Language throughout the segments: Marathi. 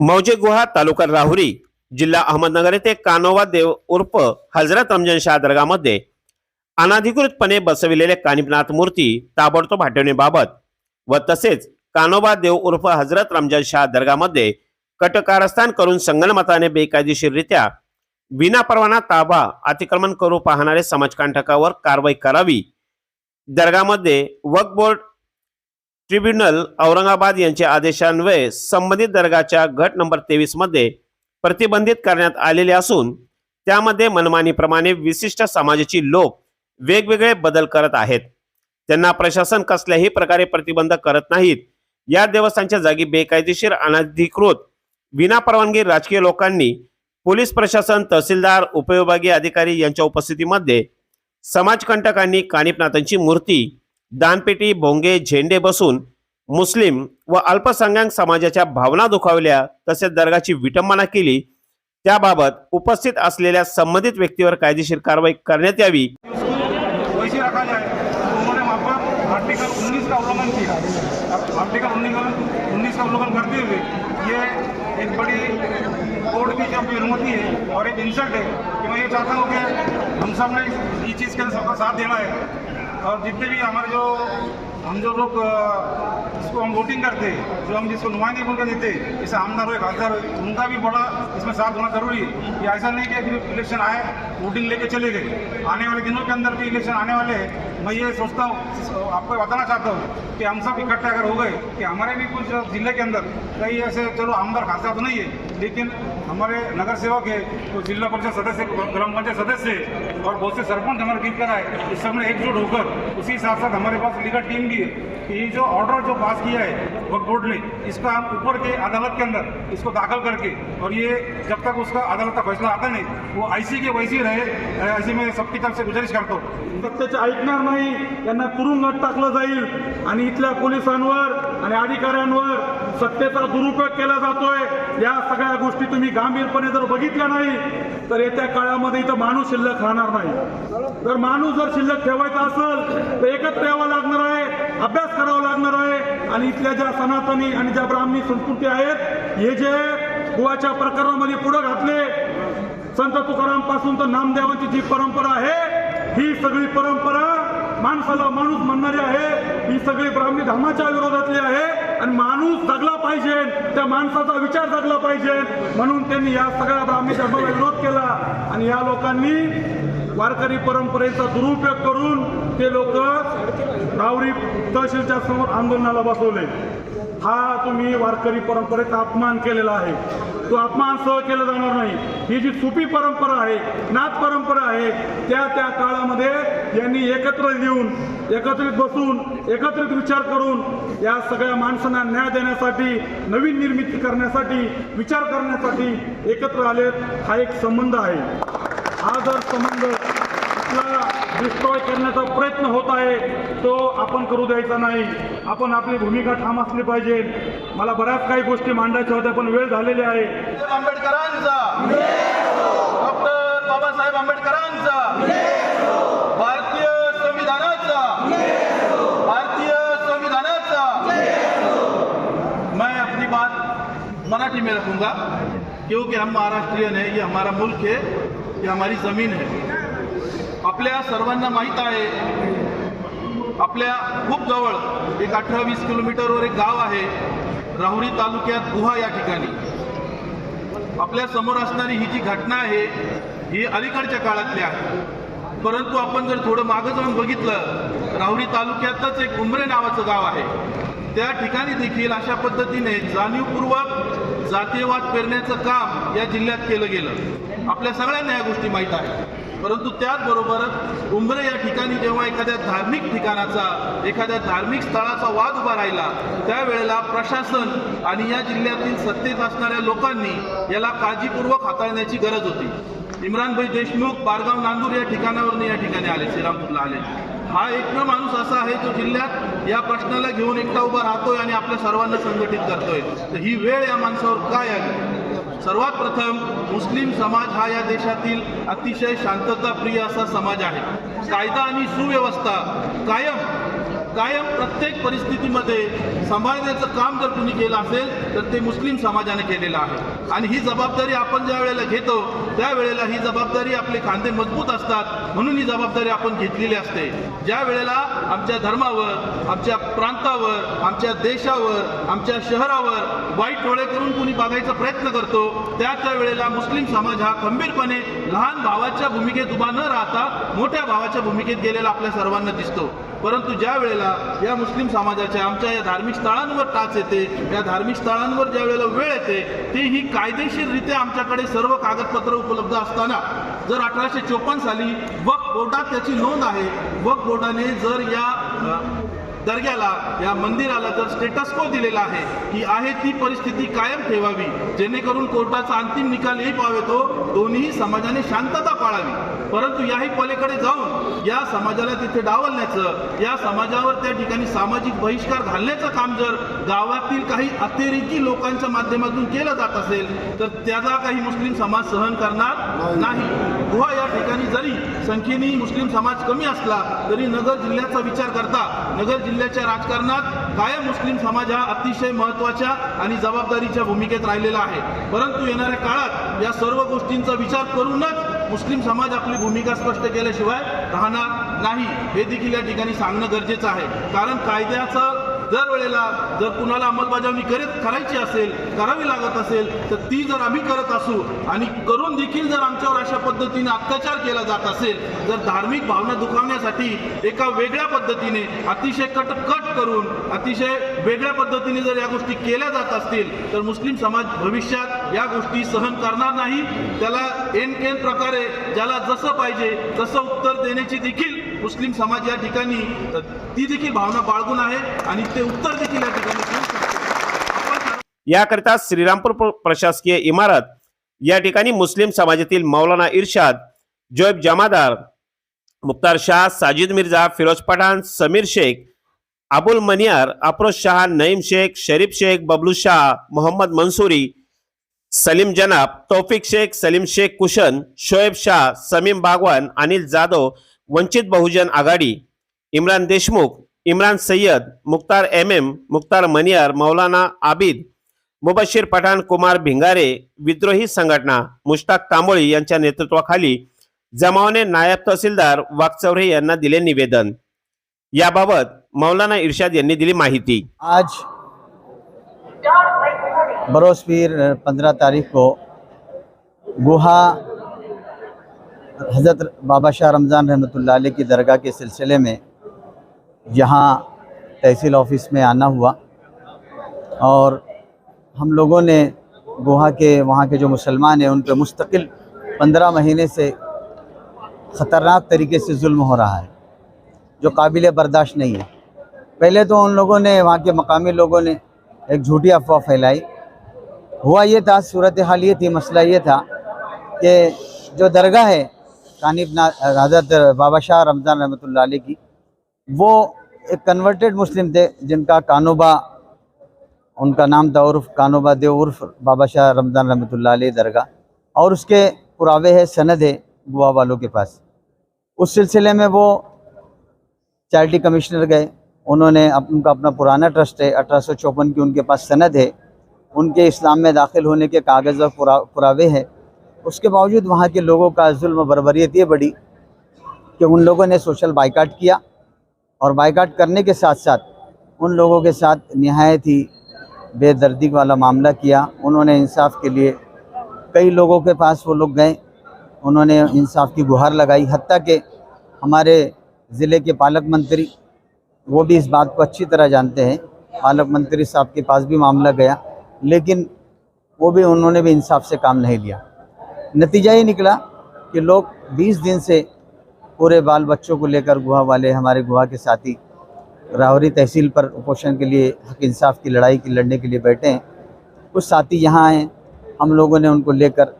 मौजे गुहा तालुका राहुरी जिल्हा अहमदनगर येथे कानोबा देव उर्फ हजरत रमजान शाह दर्गामध्ये अनाधिकृतपणे बसविलेले कानिपनाथ मूर्ती ताबडतोब हटवण्याबाबत व तसेच कानोबा देव उर्फ हजरत रमजान शाह दर्गामध्ये कटकारस्थान करून संगणमताने बेकायदेशीररित्या विनापरवाना ताबा अतिक्रमण करू पाहणारे समाजकंटकावर कारवाई करावी. दर्गामध्ये वक्फ बोर्ड ट्रिब्युनल औरंगाबाद यांच्या आदेशान्वये संबंधित दर्गाच्या घट नंबर तेवीसमध्ये प्रतिबंधित करण्यात आलेले असून त्यामध्ये मनमानीप्रमाणे विशिष्ट समाजाची लोक वेगवेगळे बदल करत आहेत. त्यांना प्रशासन कसल्याही प्रकारे प्रतिबंध करत नाहीत. या देवस्थानच्या जागी बेकायदेशीर अनधिकृत विनापरवानगी राजकीय लोकांनी पोलीस प्रशासन तहसीलदार उपविभागीय अधिकारी यांच्या उपस्थितीमध्ये समाजकंटकांनी कानिपनाथांची मूर्ती दानपेटी भोंगे झेंडे बसून मुस्लिम व अल्पसंख्याक समाजाच्या भावना दुखावल्या तसेच दर्गाची विटंबना केली. त्याबाबत उपस्थित असलेल्या संबंधित व्यक्तीवर कायदेशीर कारवाई करण्यात यावी. आर्टिकल 19 का उल्लंघन किया आर्टिकल उन्नीस का उल्लंघन करते हुए ये एक बड़ी कोर्ट की जो अनुमति है और एक इंसल्ट है कि मैं ये चाहता हूँ कि हम सब ने इस- चीज़ के सबका साथ देना है। और जितने भी हमारे जो, हम जो लोग जिसको हम वोटिंग करते, जो हम जिसको नुमाइंदे बोल कर देते जैसे आमदार हो खासदार हो, उनका भी बड़ा इसमें साथ होना ज़रूरी है कि ऐसा नहीं कि इलेक्शन आए वोटिंग लेके चले गए। आने वाले दिनों के अंदर भी इलेक्शन आने वाले हैं। मैं ये सोचता हूँ, आपको बताना चाहता हूँ कि हम सब इकट्ठे अगर हो गए, कि हमारे भी कुछ ज़िले के अंदर कई ऐसे, चलो आमदार खासदार तो नहीं है लेकिन हमारे नगर सेवक है तो जिला परिषद सदस्य ग्राम पंचायत सदस्य है और बहुत से सरपंच हमारे जीत कर आए इस सब ने एकजुट होकर उसी साथ साथ हमारे पास लीगल टीम भी है कि ये जो ऑर्डर जो पास किया है वक्त बोर्ड ने इसका हम ऊपर के अदालत के अंदर इसको दाखिल करके और ये जब तक उसका अदालत का फैसला आता नहीं वो ऐसी के वैसी रहे ऐसी मैं सबकी तरफ से गुजारिश करतो सत्याचे ऐकणार नाही यांना तुरुंगात टाकलं जाईल आणि इथल्या पोलिसांवर आणि अधिकाऱ्यांवर सत्तेचा दुरुपयोग केला जातोय या सगळ्या गोष्टी तुम्ही गांभीरपणे जर बघितल्या नाही तर येत्या काळामध्ये इथं माणूस शिल्लक राहणार नाही. जर माणूस जर शिल्लक ठेवायचा असेल तर एकत्र यावं लागणार आहे अभ्यास करावा लागणार आहे आणि इथल्या ज्या सनातनी आणि ज्या ब्राह्मणी संस्कृती आहेत हे जे गुवाच्या प्रकरणामध्ये पुढे घातले संत तुकारामपासून तर नामदेवांची जी परंपरा आहे ही सगळी परंपरा माणसाला माणूस म्हणणारी आहे ही सगळी ब्राह्मणी धर्माच्या विरोधातली आहे आणि माणूस जगला पाहिजे त्या माणसाचा विचार जगला पाहिजे. म्हणून त्यांनी या सगळ्या ब्राह्मी धर्माला विरोध केला आणि या लोकांनी वारकरी परंपरेचा दुरुपयोग करून ते लोक डावरी तहसीलच्या समोर आंदोलनाला बसवले. हा तुम्ही वारकरी परंपरेचा अपमान केलेला आहे. तो अपमान सह केला जाणार नाही. ही जी सुपी परंपरा आहे नाथ परंपरा आहे त्या त्या काळामध्ये यांनी एकत्र येऊन एकत्रित बसून एकत्रित विचार करून या सगळ्या माणसांना न्याय देण्यासाठी नवीन निर्मिती करण्यासाठी विचार करण्यासाठी एकत्र आले हा एक संबंध आहे. हा जर संबंध डिस्ट्रॉय करण्याचा प्रयत्न होत आहे तो आपण करू द्यायचा नाही. आपण आपली भूमिका ठाम असली पाहिजे. मला बऱ्याच काही गोष्टी मांडायच्या होत्या पण वेळ झालेली आहे. आंबेडकरांचा. डॉक्टर बाबासाहेब आंबेडकरांचा. भारतीय संविधानाचा. भारतीय संविधानाचा. मैं अपनी बात मराठी में रखूंगा क्योंकि हम महाराष्ट्रीयन है ये हमारा मुल्क है ये हमारी जमीन है। आपल्या सर्वांना माहीत आहे आपल्या खूप जवळ एक अठरा वीस किलोमीटरवर एक गाव आहे राहुरी तालुक्यात गुहा या ठिकाणी. आपल्यासमोर असणारी ही जी घटना आहे ही अलीकडच्या काळातली आहे. परंतु आपण जर थोडं मागं जाऊन बघितलं राहुरी तालुक्यातच एक उमरे नावाचं गाव आहे. त्या ठिकाणी देखील अशा पद्धतीने जाणीवपूर्वक जातीयवाद पेरण्याचं काम या जिल्ह्यात केलं गेलं. आपल्या सगळ्यांना या गोष्टी माहीत आहेत. परंतु त्याचबरोबरच उंबरे या ठिकाणी जेव्हा एखाद्या धार्मिक ठिकाणाचा एखाद्या धार्मिक स्थळाचा वाद उभा राहिला त्यावेळेला प्रशासन आणि या जिल्ह्यातील सत्तेत असणाऱ्या लोकांनी याला काळजीपूर्वक हाताळण्याची गरज होती. इम्रानभाई देशमुख बारगाव नांदूर या ठिकाणावरून या ठिकाणी आले श्रीरामपूरला आले. हा एकमेव माणूस असा आहे जो जिल्ह्यात या प्रश्नाला घेऊन एकटा उभा राहतोय आणि आपल्या सर्वांना संघटित करतोय. तर ही वेळ या माणसावर काय आली सर्वात प्रथम मुस्लिम समाज हा या देशातील अतिशय शांतताप्रिय असा समाज आहे. कायदा आणि सुव्यवस्था कायम कायम प्रत्येक परिस्थितीमध्ये सांभाळण्याचं काम जर कुणी केलं असेल तर ते मुस्लिम समाजाने केलेलं आहे. आणि ही जबाबदारी आपण ज्या वेळेला घेतो त्यावेळेला ही जबाबदारी आपले खांदे मजबूत असतात म्हणून ही जबाबदारी आपण घेतलेली असते. ज्या वेळेला आमच्या धर्मावर आमच्या प्रांतावर आमच्या देशावर आमच्या शहरावर वाईट डोळे करून कुणी बघायचा प्रयत्न करतो त्या त्या वेळेला मुस्लिम समाज हा खंबीरपणे लहान भावाच्या भूमिकेत उभा न राहता मोठ्या भावाच्या भूमिकेत गेलेला आपल्या सर्वांना दिसतो. परंतु ज्या वेळेला या मुस्लिम समाजाच्या आमच्या या धार्मिक स्थळांवर टाच येते. या धार्मिक स्थळांवर ज्या वेळेला वेळ येते ती ही कायदेशीररित्या आमच्याकडे सर्व कागदपत्र उपलब्ध असताना जर अठराशे चोपन्न साली वक्फ बोर्डात त्याची नोंद आहे. वक्फ बोर्डाने जर या दर्ग्याला या मंदिराला जर स्टेटस को दिलेला आहे की आहे ती परिस्थिती कायम ठेवावी जेणेकरून कोर्टाचा अंतिम निकाल येई पावेतो दोन्ही समाजाने शांतता पाळावी. परंतु याही पलीकडे जाऊन या समाजाला तिथे डावलण्याचं या समाजावर त्या ठिकाणी सामाजिक बहिष्कार घालण्याचं काम जर गावातील काही अतिरेकी लोकांच्या माध्यमातून केलं जात असेल तर त्याचा काही मुस्लिम समाज सहन करणार नाही. गुहा या ठिकाणी जरी संख्येने मुस्लिम समाज कमी असला तरी नगर जिल्ह्याचा विचार करता नगर जिल्ह्याच्या राजकारणात कायम मुस्लिम समाज हा अतिशय महत्त्वाच्या आणि जबाबदारीच्या भूमिकेत राहिलेला आहे. परंतु येणाऱ्या काळात या सर्व गोष्टींचा विचार करूनच मुस्लिम समाज आपली भूमिका स्पष्ट केल्याशिवाय राहणार नाही हे देखील या ठिकाणी सांगणं गरजेचं आहे. कारण कायद्याचं दर वेळेला जर कुणाला अंमलबजावणी करत करायची असेल करावी लागत असेल तर ती जर आम्ही करत असू आणि करून देखील जर आमच्यावर अशा पद्धतीने अत्याचार केला जात असेल जर धार्मिक भावना दुखावण्यासाठी एका वेगळ्या पद्धतीने अतिशय कट कट करून अतिशय वेगळ्या पद्धतीने जर या गोष्टी केल्या जात असतील तर मुस्लिम समाज भविष्यात या गोष्टी सहन करणार नाही. त्याला एन केन प्रकारे ज्याला जसं पाहिजे तसं उत्तर देण्याची देखील मुस्लिम समाज या ठिकाणी ती देखील भावना बाळगून आहे आणि ते उत्तर देखील या ठिकाणी याकरिता श्रीरामपूर प्रशासकीय इमारत या ठिकाणी मुस्लिम समाजातील मौलाना इर्शाद जोएब जमादार मुख्तार शाह साजिद मिर्झा फिरोज पठाण समीर शेख अबुल मनियार अफरोज शाह नईम शेख शरीफ शेख बबलू शाह मोहम्मद मंसुरी सलीम जनाब तौफिक शेख सलीम शेख कुशन शोएब शाह समीम बागवान अनिल जाधव वंचित बहुजन आघाडी इम्रान देशमुख इम्रान सय्यद मुख्तार एम एम मुख्तार मनियार मौलाना आबिद मुबशीर पठाण कुमार भिंगारे विद्रोही संघटना मुश्ताक कांबळी यांच्या नेतृत्वाखाली जमावने नायब तहसीलदार वाकचौरे यांना दिले निवेदन. याबाबत मौलाना इर्शाद यांनी दिली माहिती. आज बरोस पीर पंद्रह तारीख को गुहा, हज़रत बाबा शाह रमज़ान रहमत अलैह की दरगाह के सिलसिले में यहाँ तहसील ऑफ़िस में आना हुआ और हम लोगों ने गुहा के, वहाँ के जो मुसलमान हैं उन पर मुस्तकिल पंद्रह महीने से ख़तरनाक तरीके से जुल्म हो रहा है, जो काबिल बर्दाश्त नहीं है। पहले तो उन लोगों ने, वहाँ के मकामी लोगों ने एक झूठी अफवाह फैलाई हुआ ये था, सूरत हाल ये थी, मसला ये था कि जो दरगाह है कानिफ ना हज़रत बाबा शाह रमज़ान अलैह की, वो एक कन्वर्टेड मुस्लिम थे जिनका कानोबा, उनका नाम था उर्फ़, कानोबा देव उर्फ़ बाबा शाह रमज़ान अलैह दरगाह और उसके पुरावे है, सनद है गोवा वालों के पास। उस सिलसिले में वो चैरिटी कमिश्नर गए, उन्होंने उनका अपना पुराना ट्रस्ट है, अठारह की उनके पास सनद है उनके इस्लाम में दाखिल होने के कागज़ और पुरा, पुरावे हैं। उसके बावजूद वहाँ के लोगों का जुल्म बरबरीत ये बढ़ी कि उन लोगों ने सोशल बाइकाट किया और बाइकाट करने के साथ साथ उन लोगों के साथ नहायत ही बेदर्दी वाला मामला किया। उन्होंने इंसाफ के लिए कई लोगों के पास वो लोग गए। उन्होंने इंसाफ की गुहार लगाई। हती कि हमारे ज़िले के पालक मंत्री वो भी इस बात को अच्छी तरह जानते हैं। पालक मंत्री साहब के पास भी मामला गया। लेकिन वो भी उन्होंने भी इंसाफ से काम नहीं लिया। नतीजा ये निकला कि लोग 20 दिन से पूरे बाल बच्चों को लेकर गुहा वाले, हमारे गुहा के साथी रावरी तहसील पर उपोषण के लिए, हक इंसाफ की लड़ाई की, लड़ने के लिए बैठे हैं। कुछ साथी यहाँ आए, हम लोगों ने उनको लेकर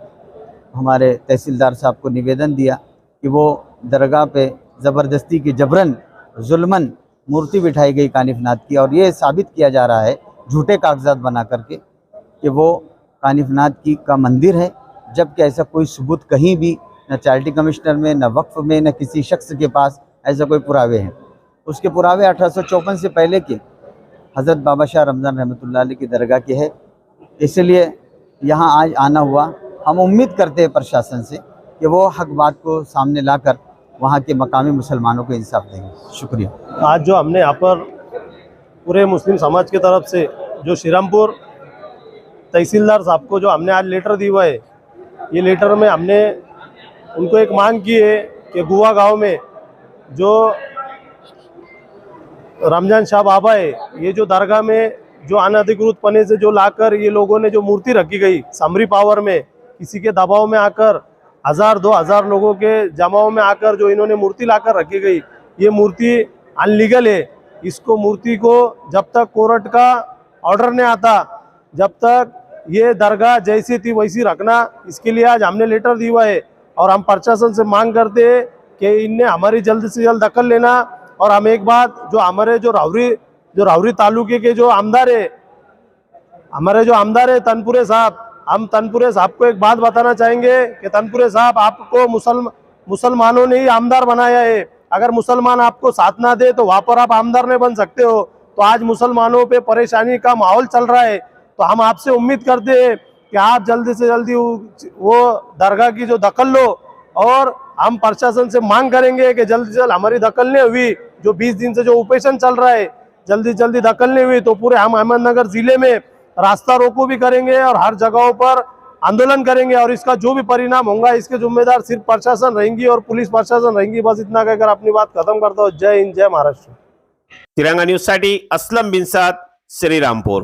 हमारे तहसीलदार साहब को निवेदन दिया कि वो दरगाह पे ज़बरदस्ती की जबरन, जुल्मन मूर्ति बिठाई गई कानिफनाथ की और ये साबित किया जा रहा है झूठे कागजात बना करके कि वो कानिफनाथ की का मंदिर है, जबकि ऐसा कोई सबूत कहीं भी, न चैरिटी कमिश्नर में, न वक्फ में, न किसी शख्स के पास ऐसा कोई पुरावे हैं। उसके पुरावे अठारह से पहले के, हज़रत बाबा शाह रमज़ान अलैह की दरगाह के है। इसलिए यहाँ आज आना हुआ। हम उम्मीद करते हैं प्रशासन से कि वो हक बात को सामने लाकर वहाँ के मकामी मुसलमानों को इंसाफ देंगे। शुक्रिया। आज जो हमने यहाँ पर पूरे मुस्लिम समाज की तरफ़ से, जो श्रीरामपुर तहसीलदार साहब को जो हमने आज लेटर दी हुआ है, ये लेटर में हमने उनको एक मांग की है कि गुआ गाँव में जो रमज़ान शाह बाबा है, ये जो दरगाह में जो अनधिकृत पने से जो लाकर ये लोगों ने जो मूर्ति रखी गई, समरी पावर में, किसी के दबाव में आकर, हज़ार दो हज़ार लोगों के जमाव में आकर जो इन्होंने मूर्ति लाकर रखी गई, ये मूर्ति अनलीगल है। इसको मूर्ति को जब तक कोर्ट का ऑर्डर नहीं आता, जब तक ये दरगाह जैसी थी वैसी रखना, इसके लिए आज हमने लेटर दिया है और हम प्रशासन से मांग करते हैं कि इनने हमारी जल्द से जल्द दखल लेना और हम एक बात, जो हमारे जो रावरी जो रावरी तालुके के जो आमदार है, हमारे जो आमदार है तनपुरे साहब, हम तनपुरे साहब को एक बात बताना चाहेंगे कि तनपुरे साहब आपको मुसलम, मुसलमानों ने ही आमदार बनाया है। अगर मुसलमान आपको साथ ना दे तो वहाँ पर आप आमदार नहीं बन सकते हो। तो आज मुसलमानों पे परेशानी का माहौल चल रहा है। तो हम आपसे उम्मीद करते हैं कि आप जल्दी से जल्दी वो- दरगाह की जो दखल लो और हम प्रशासन से मांग करेंगे कि जल्दी से जल्द हमारी दखल नहीं हुई, जो 20 दिन से जो ऑपरेशन चल रहा है, जल्दी जल्दी दखल नहीं हुई तो पूरे हम अहमदनगर ज़िले में रास्ता रोको भी करेंगे और हर जगहों पर आंदोलन करेंगे और इसका जो भी परिणाम होगा, इसके जिम्मेदार सिर्फ़ प्रशासन रहेंगी और पुलिस प्रशासन रहेंगी। बस इतना कहकर अपनी बात खत्म करता हूँ। जय हिंद, जय महाराष्ट्र। तिरंगा न्यूज़ साठी असलम बिनसाद श्रीरामपूर।